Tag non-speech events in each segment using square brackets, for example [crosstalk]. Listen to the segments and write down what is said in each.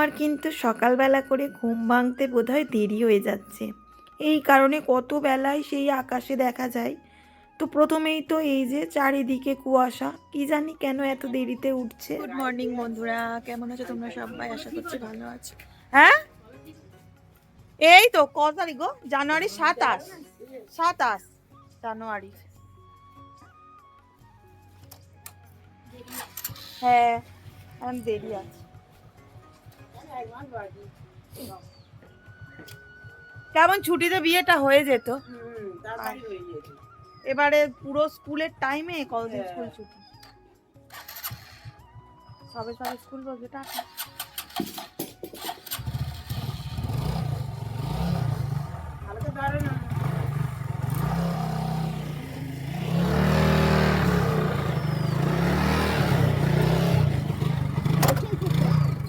মামার কিন্তু সকালবেলা করে ঘুম ভাঙতে বোধহয় দেরি হয়ে যাচ্ছে। এই কারণে কত বেলায় সেই আকাশে দেখা যায়। তো প্রথমেই তো এই যে চারিদিকে কুয়াশা কি জানি কেন এত দেরিতে উঠছে। গুড মর্নিং বন্ধুরা। কেমন আছো তোমরা সবাই? আশা করছি ভালো আছো। হ্যাঁ? এই তো কত তারিখ গো জানুয়ারি সাতাশ। সাতাশ জানুয়ারি। হ্যাঁ এখন দেরি আছে। কেমন ছুটিতে বিয়েটা হয়ে যেত। এবারে পুরো স্কুলের টাইমে কতদিন স্কুল ছুটি। সবে সবে স্কুল বলবে টাকা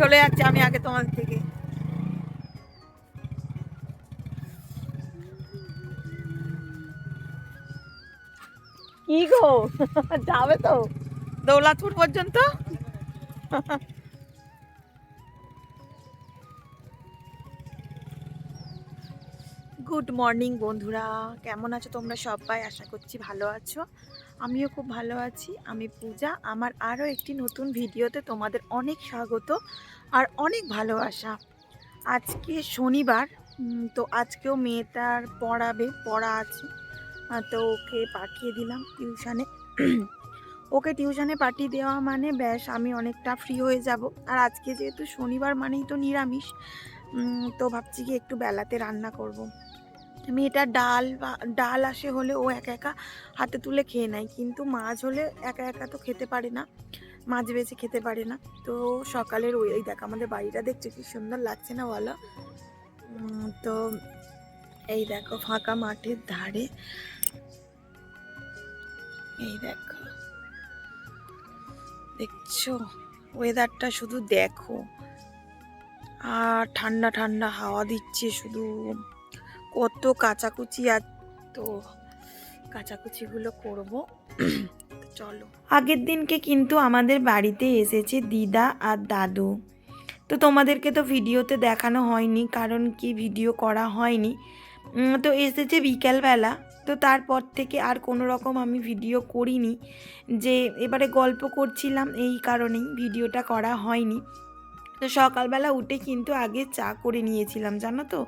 চলে যাচ্ছে আমি আগে তোমার থেকে। কি গো? যাবে তো। দৌলাতপুর পর্যন্ত? গুড মর্নিং বন্ধুরা। কেমন আছো তোমরা সবাই? আশা করছি ভালো আছো। আমিও খুব ভালো আছি, আমি পূজা। আমার আরও একটি নতুন ভিডিওতে তোমাদের অনেক স্বাগত আর অনেক ভালোবাসা। আজকে শনিবার তো আজকেও মেয়েটার পড়াবে, পড়া আছে। তো ওকে পাঠিয়ে দিলাম টিউশানে। ওকে টিউশনে পাঠিয়ে দেওয়া মানে ব্যাস, আমি অনেকটা ফ্রি হয়ে যাব। আর আজকে যেহেতু শনিবার মানেই তো নিরামিষ তো ভাবছি কি একটু বেলাতে রান্না করব। মেয়েটা ডাল বা, ডাল আসে হলে ও একা একা হাতে তুলে খেয়ে নেয়। কিন্তু মাছ হলে একা একা তো খেতে পারে না, মাছ বেছে খেতে পারে না। তো সকালের ওই ওই দেখ আমাদের বাড়িটা দেখছ কি সুন্দর লাগছে না বলো? তো এই দেখো ফাঁকা মাঠের ধারে, এই দেখো। দেখছ? ওয়েদারটা শুধু দেখো। আর ঠান্ডা ঠান্ডা হাওয়া দিচ্ছে শুধু। কত কাচাকুচি আর তো কাচাকুচিগুলো করব। [clears throat] চলো। আগের দিনকে কিন্তু আমাদের বাড়িতে এসেছে দিদা আর দাদু। তো তোমাদেরকে তো ভিডিওতে দেখানো হয়নি, কারণ কি ভিডিও করা হয়নি। তো এসেছে বিকেলবেলা। তো তারপর থেকে আর কোনো রকম আমি ভিডিও করিনি। যে এবারে গল্প করছিলাম, এই কারণেই ভিডিওটা করা হয়নি। তো সকালবেলা উঠে কিন্তু আগে চা করে নিয়েছিলাম, জানো তো?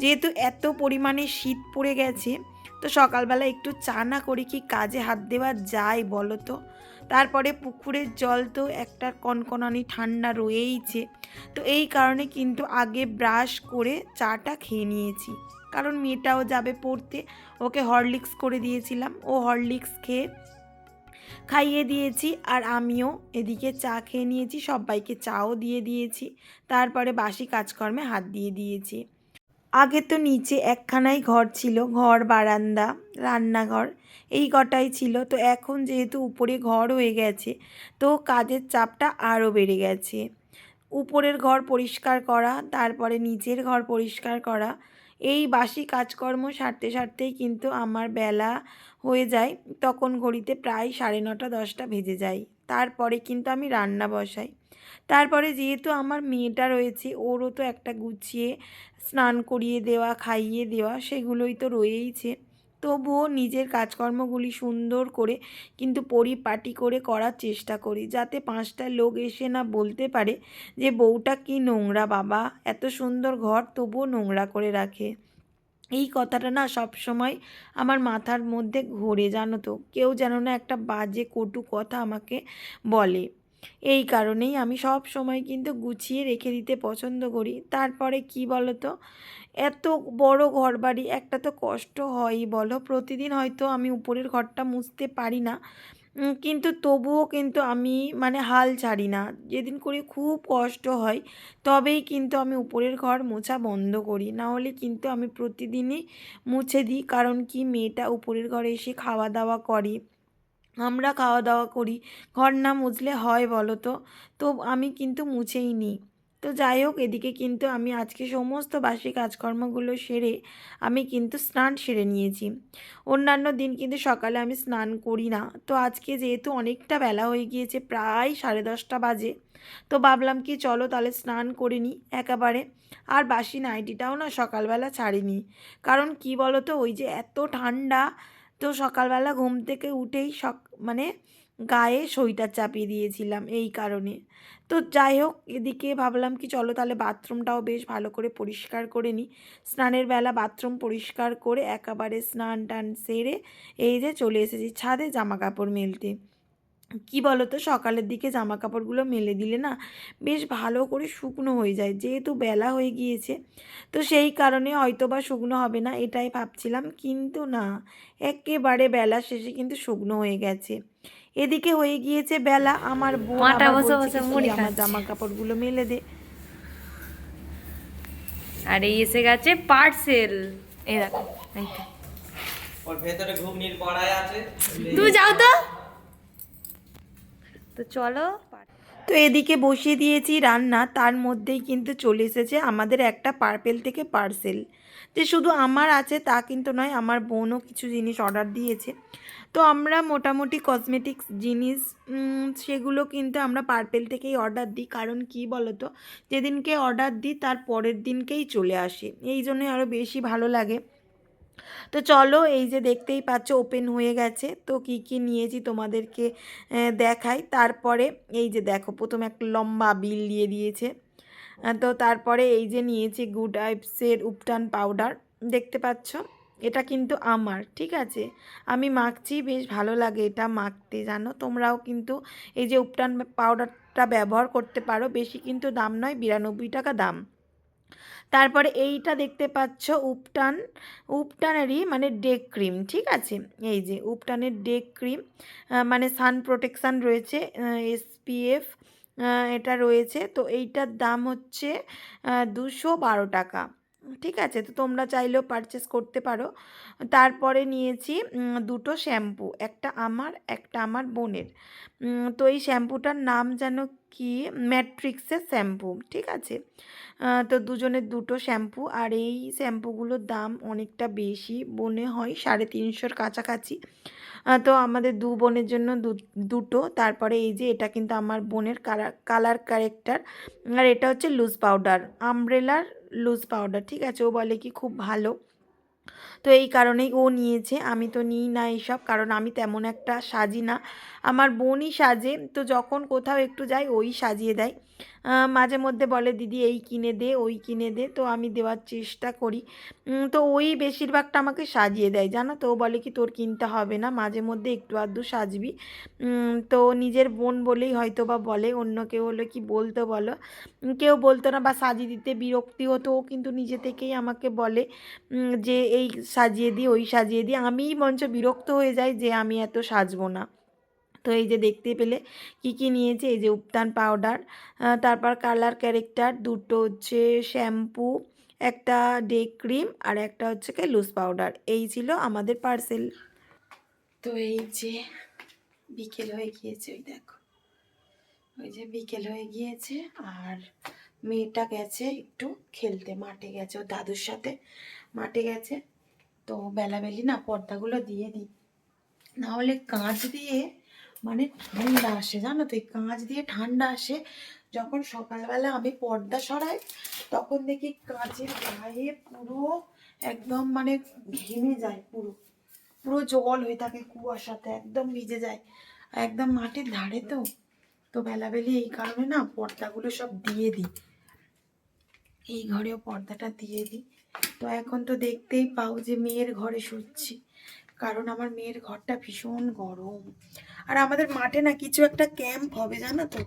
যেহেতু এত পরিমাণে শীত পড়ে গেছে, তো সকালবেলা একটু চা না করে কি কাজে হাত দেওয়া যায় বলো তো? তারপরে পুকুরের জল তো একটা কনকনানি ঠান্ডা রয়েইছে, তো এই কারণে কিন্তু আগে ব্রাশ করে চাটা খেয়ে নিয়েছি। কারণ মেয়েটাও যাবে পড়তে, ওকে হরলিক্স করে দিয়েছিলাম, ও হরলিক্স খেয়ে খাইয়ে দিয়েছি আর আমিও এদিকে চা খেয়ে নিয়েছি, সবাইকে চাও দিয়ে দিয়েছি। তারপরে বাসি কাজকর্মে হাত দিয়ে দিয়েছি। আগে তো নিচে একখানাই ঘর ছিল, ঘর, বারান্দা, রান্নাঘর, এই কটাই ছিল। তো এখন যেহেতু উপরে ঘর হয়ে গেছে, তো কাজের চাপটা আরও বেড়ে গেছে। উপরের ঘর পরিষ্কার করা, তারপরে নিচের ঘর পরিষ্কার করা এই বাসি কাজকর্ম সারতে সারতেই কিন্তু আমার বেলা হয়ে যায়। তখন ঘড়িতে প্রায় সাড়ে নটা, দশটা ভেজে যায়। তারপরে কিন্তু আমি রান্না বসাই। তারপরে যেহেতু আমার মেয়েটা রয়েছে, ওরও তো একটা গুছিয়ে স্নান করিয়ে দেওয়া, খাইয়ে দেওয়া, সেগুলোই তো রয়েইছে। তবুও নিজের কাজকর্মগুলি সুন্দর করে, কিন্তু পরিপাটি করে করার চেষ্টা করি। যাতে পাঁচটা লোক এসে না বলতে পারে যে, বউটা কি নোংরা বাবা? এত সুন্দর ঘর তবুও নোংরা করে রাখে। এই কথাটা না সব সময় আমার মাথার মধ্যে ঘোরে, জানো তো। কেউ যেন না একটা বাজে, কটু কথা আমাকে বলে। এই কারণেই আমি সব সময় কিন্তু গুছিয়ে রেখে দিতে পছন্দ করি। তারপরে কি বলো তো এত বড় ঘর বাড়ি একটা তো কষ্ট হয়ই বলো। প্রতিদিন হয়তো আমি উপরের ঘরটা মুছতে পারি না। কিন্তু তবুও কিন্তু আমি মানে হাল ছাড়ি না। যেদিন করে খুব কষ্ট হয়, তবেই কিন্তু আমি উপরের ঘর মোছা বন্ধ করি। না হলে কিন্তু আমি প্রতিদিনই মুছে দিই, কারণ কি মেয়েটা উপরের ঘরে এসে খাওয়া দাওয়া করে। আমরা খাওয়া দাওয়া করি। ঘর না মুছলে হয় বলো তো? তো আমি কিন্তু মুছেই নিই তো যাই হোক, এদিকে কিন্তু আমি আজকে সমস্ত বাসি কাজকর্মগুলো সেরে আমি কিন্তু স্নান সেরে নিয়েছি। অন্যান্য দিন কিন্তু সকালে আমি স্নান করি না। তো আজকে যেহেতু অনেকটা বেলা হয়ে গিয়েছে, প্রায় সাড়ে দশটা বাজে। তো ভাবলাম কি চলো তাহলে স্নান করে নিই একেবারে। আর বাসি নাইটিটাও না সকালবেলা ছাড়িনি। কারণ কি বলো তো ওই যে এত ঠান্ডা, তো সকালবেলা ঘুম থেকে উঠেই সক মানে গায়ে সোয়েটার চাপিয়ে দিয়েছিলাম এই কারণে। তো যাই হোক, এদিকে ভাবলাম কি চলো তাহলে বাথরুমটাও বেশ ভালো করে পরিষ্কার করে নিই। স্নানের বেলা বাথরুম পরিষ্কার করে একেবারে স্নান টান সেরে এই যে চলে এসেছি ছাদে জামা কাপড় মেলতে। কি বলো তো সকালের দিকে জামা কাপড়গুলো মেলে দিলে না বেশ ভালো করে শুকনো হয়ে যায় যেহেতু বেলা হয়ে গিয়েছে। তো সেই কারণে হয়তো বা শুকনো হবে না এটাই ভাবছিলাম কিন্তু না একেবারে বেলা শেষে কিন্তু শুকনো হয়ে গেছে। এদিকে হয়ে গিয়েছে বেলা আমার বোন আমার জামা কাপড়গুলো মেলে দে। আর এই এসে গেছে পার্সেল। দেখো তুমি যাও তো। তো চলো। তো এদিকে বসিয়ে দিয়েছি রান্না, তার মধ্যেই কিন্তু চলে এসেছে আমাদের একটা পার্পেল থেকে পার্সেল। যে শুধু আমার আছে তা কিন্তু নয়, আমার বোনও কিছু জিনিস অর্ডার দিয়েছে। তো আমরা মোটামুটি কসমেটিক্স জিনিস সেগুলো কিন্তু আমরা পার্পেল থেকেই অর্ডার দিই। কারণ কি বলতো, যেদিনকে অর্ডার দিই তার পরের দিনকেই চলে আসে। এই জন্যই আরও বেশি ভালো লাগে। তো চলো, এই যে দেখতেই পাচ্ছ ওপেন হয়ে গেছে। তো কি কি নিয়েছি তোমাদেরকে দেখাই। তারপরে এই যে দেখো, প্রথমে একটা লম্বা বিল দিয়ে দিয়েছে। তো তারপরে এই যে নিয়েছি গুড আইপসের উপটান পাউডার দেখতে পাচ্ছ? এটা কিন্তু আমার, ঠিক আছে? আমি মাখছি, বেশ ভালো লাগে এটা মাখতে, জানো? তোমরাও কিন্তু এই যে উপটান পাউডারটা ব্যবহার করতে পারো। বেশি কিন্তু দাম নয়, বিরানব্বই টাকা দাম। তারপরে এইটা দেখতে পাচ্ছ উপটান, উপটানেরই মানে ডে ক্রিম, ঠিক আছে? এই যে উপটানের ডে ক্রিম মানে সান প্রোটেকশান রয়েছে এসপিএফ এটা রয়েছে। তো এইটার দাম হচ্ছে দুশো বারো টাকা। ঠিক আছে, তো তোমরা চাইলেও পারচেস করতে পারো। তারপরে নিয়েছি দুটো শ্যাম্পু একটা আমার একটা আমার বোনের। তো এই শ্যাম্পুটার নাম যেন কি? ম্যাট্রিক্সের শ্যাম্পু ঠিক আছে? তো দুজনের দুটো শ্যাম্পু আর এই শ্যাম্পুগুলোর দাম অনেকটা বেশি, বনে হয় সাড়ে তিনশোর কাছাকাছি। তো আমাদের দু বোনের জন্য দুটো, তারপরে এই যে এটা কিন্তু আমার বোনের কালার কালার ক্যারেক্টার আর এটা হচ্ছে লুজ পাউডার আমব্রেলার লুজ পাউডার ঠিক আছে? ও বলে কি খুব ভালো। তো এই কারণেই ও নিয়েছে। আমি তো নিই না এইসব কারণ আমি তেমন একটা সাজি না। আমার বোনই সাজে, তো যখন কোথাও একটু যাই, ওই সাজিয়ে দেয়। মাঝে মধ্যে বলে, দিদি, এই কিনে দে, ওই কিনে দে। তো আমি দেওয়ার চেষ্টা করি। তো ওই বেশিরভাগটা আমাকে সাজিয়ে দেয়, জানো তো? বলে কি, তোর কিনতে হবে না, মাঝে মধ্যে একটু আধটু সাজবি। তো নিজের বোন বলেই হয়তো বা বলে, অন্য কেউ হলে কি বলতো বলো? কেউ বলতো না, বা সাজিয়ে দিতে বিরক্তি হতো ও কিন্তু নিজে থেকেই আমাকে বলে যে, এই সাজিয়ে দিই ওই সাজিয়ে দিই আমিই মঞ্চ বিরক্ত হয়ে যাই যে, আমি এত সাজবো না। তো এই যে দেখতে পেলে কি কি নিয়েছে? এই যে উপটান পাউডার তারপর কালার ক্যারেক্টার দুটো হচ্ছে শ্যাম্পু একটা ডে ক্রিম আর একটা হচ্ছে কি লুজ পাউডার এই ছিল আমাদের পার্সেল তো এই যে বিকেল হয়ে গিয়েছে, ওই দেখো। ওই যে বিকেল হয়ে গিয়েছে আর মেয়েটা গেছে একটু খেলতে, মাঠে গেছে। ও দাদুর সাথে মাঠে গেছে। তো বেলাবেলি না পর্দাগুলো দিয়ে দিই। না হলে কাঁচ দিয়ে মানে ঠান্ডা আসে, জানো তো, এই কাঁচ দিয়ে ঠান্ডা আসে। যখন সকালবেলা আমি পর্দা সরাই, তখন দেখি কাঁচের গায়ে পুরো একদম মানে ঘেমে যায় পুরো। পুরো জল হয়ে থাকে কুয়াশাতে, একদম ভিজে যায়। একদম মাটির ধারে তো তো বেলাবেলি এই কারণে না পর্দাগুলো সব দিয়ে দিই। এই ঘরেও পর্দাটা দিয়ে দিই। তো এখন তো দেখতেই পাও যে মেয়ের ঘরে শুচ্ছি। কারণ আমার মেয়ের ঘরটা ভীষণ গরম। আর আমাদের মাঠে না কিছু একটা ক্যাম্প হবে জানো তো?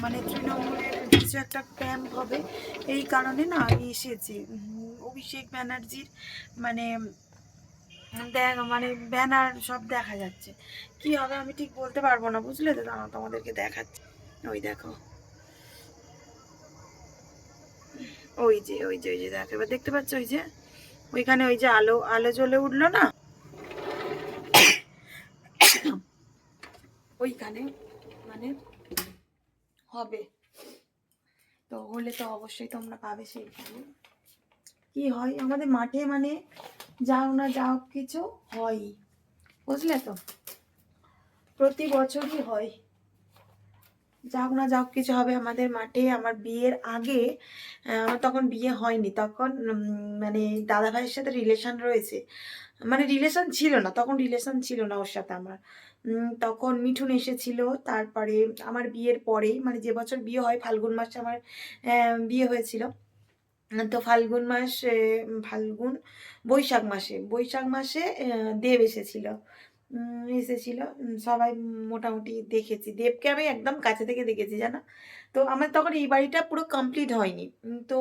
মানে তৃণমূলের কিছু একটা ক্যাম্প হবে। এই কারণে না এসেছে। উম, অভিষেক ব্যানার্জির মানে দেখ মানে ব্যানার সব দেখা যাচ্ছে। কি হবে আমি ঠিক বলতে পারব না বুঝলে তো? তোমাদেরকে দেখাচ্ছি। ওই দেখো। ওই যে ওই যে ওই যে দেখো এবার দেখতে পাচ্ছ ওই যে? ওইখানে ওই যে আলো আলো জ্বলে উঠল না? ওইখানে মানে হবে। তো হলে তো অবশ্যই তোমরা পাবে সেইখানে। কি হয়, আমাদের মাঠে মানে যাও না যাও কিছু হয় বুঝলে তো? প্রতি বছরই হয়। যাক না যাক কিছু হবে আমাদের মাঠে। আমার বিয়ের আগে আমার তখন বিয়ে হয়নি। তখন মানে দাদা ভাইয়ের সাথে রিলেশন রয়েছে। মানে রিলেশন ছিল না, তখন রিলেশন ছিল না ওর সাথে আমার। তখন মিঠুন এসেছিল। তারপরে আমার বিয়ের পরেই মানে যে বছর বিয়ে হয়, ফাল্গুন মাসে আমার বিয়ে হয়েছিল। তো ফাল্গুন মাস ফাল্গুন বৈশাখ মাসে বৈশাখ মাসে দেব এসেছিল। এসেছিল। সবাই মোটামুটি দেখেছি। দেবকে আমি একদম কাছে থেকে দেখেছি, জানো? তো আমার তখন এই বাড়িটা পুরো কমপ্লিট হয়নি। তো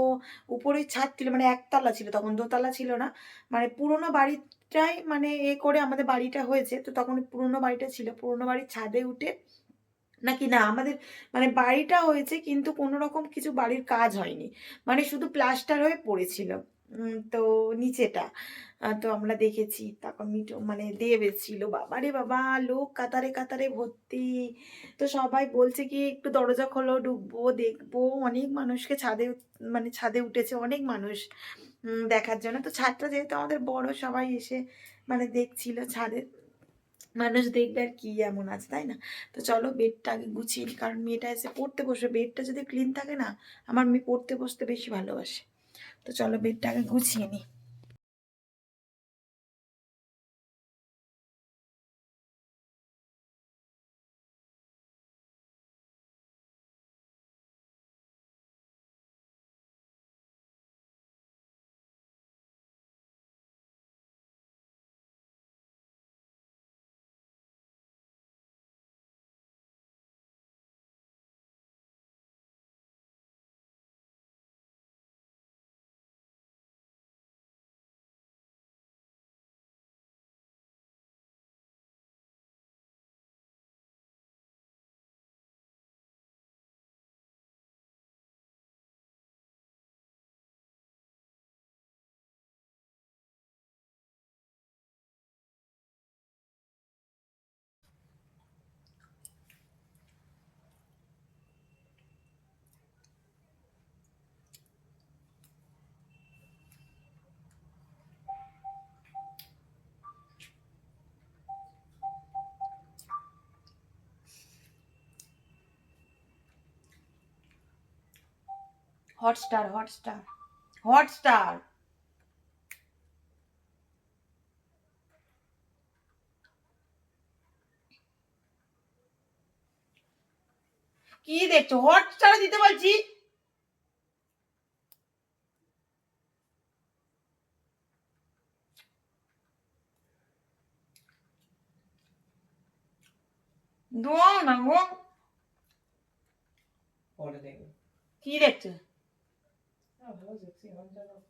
উপরে ছাদ ছিল মানে একতলা ছিল, তখন দোতলা ছিল না। মানে পুরোনো বাড়িটাই মানে এ করে আমাদের বাড়িটা হয়েছে। তো তখন পুরোনো বাড়িটা ছিল। পুরোনো বাড়ির ছাদে উঠে নাকি না, আমাদের মানে বাড়িটা হয়েছে, কিন্তু কোনো রকম কিছু বাড়ির কাজ হয়নি। মানে শুধু প্লাস্টার হয়ে পড়েছিল। তো নিচেটা তো আমরা দেখেছি। তখন মিঠু মানে দেব এসেছিল। বাবা রে বাবা, লোক কাতারে কাতারে ভর্তি। তো সবাই বলছে কি, একটু দরজা খোলো, ঢুকবো, দেখব। অনেক মানুষকে ছাদে মানে ছাদে উঠেছে অনেক মানুষ দেখার জন্য। তো ছাদটা যেহেতু আমাদের বড়, সবাই এসে মানে দেখছিল ছাদে। মানুষ দেখবে আর কি এমন আছে, তাই না? তো চলো বেডটা আগে গুছিয়ে কারণ মেয়েটা এসে পড়তে বসবে। বেডটা যদি ক্লিন থাকে না, আমার মেয়ে পড়তে বসতে বেশি ভালোবাসে। তো চলো বেডটা আগে গুছিয়ে নিই হটস্টার হটস্টার হটস্টার কি দেখছ? হটস্টারে দিতে বলছি। দোয়াও না গো কি দেখছ? Ah, no, pero sí, sí, no, tap tap.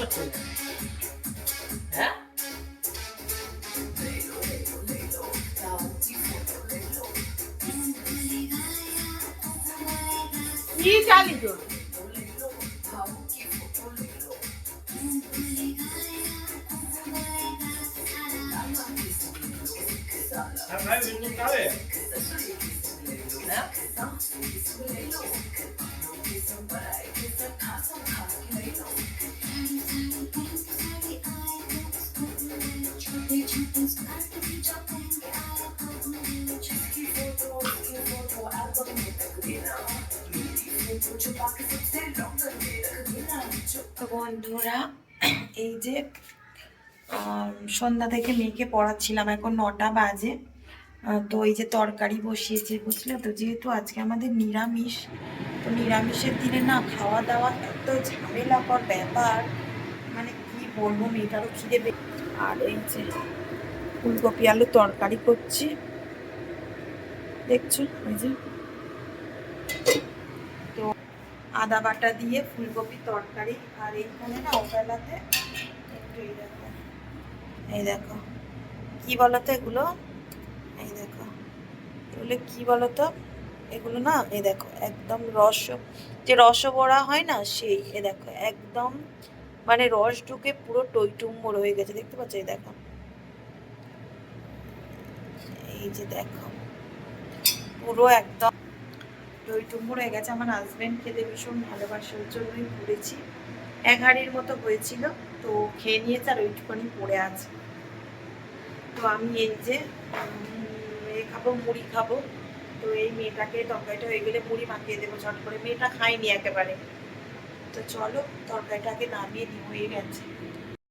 করছে না। হ্যাঁ কি চালি বন্ধুরা এই যে সন্ধ্যা থেকে মেয়েকে পড়াচ্ছিলাম, এখন নটা বাজে। তো এই যে তরকারি বসিয়েছে, বুঝলে তো? যেহেতু আজকে আমাদের নিরামিষ, তো নিরামিষের দিনে না খাওয়া দাওয়া এত ঝামেলাকর ব্যাপার। মানে কি বলব মেয়েটারও খিদে আর এই যে ফুলকপি আলু তরকারি করছি। দেখছ? এই যে তো আদা বাটা দিয়ে ফুলকপির তরকারি, আর এইখানে না ওবেলাতে একটু এই দেখো এই দেখো। কি বলতো এগুলো? এই দেখো। এগুলো কি বলতো? এগুলো না, এই দেখো, একদম রস, যে রসবড়া হয় না, সেই, এ দেখো, একদম মানে রস ঢুকে পুরো টইটুম্বর হয়ে গেছে, দেখতে পাচ্ছ? এই দেখো। এই যে দেখো, পুরো একদম টইটুম্বর হয়ে গেছে। আমার হাজবেন্ড খেতে ভীষণ ভালোবাসে, ওর জন্যই করেছি এক মতো হয়েছিল, তো খেয়ে নিয়েছে আর ওইটুখানি পড়ে আছে। তো আমি এই যে এ খাব, মুড়ি খাব, তো এই মেয়েটাকে তরকারিটা হয়ে গেলে মুড়ি মাখিয়ে দেবো, চট করে। মেয়েটা খায়নি একেবারে। তো চলো, তরকারিটাকে নামিয়ে দিই হয়ে গেছে।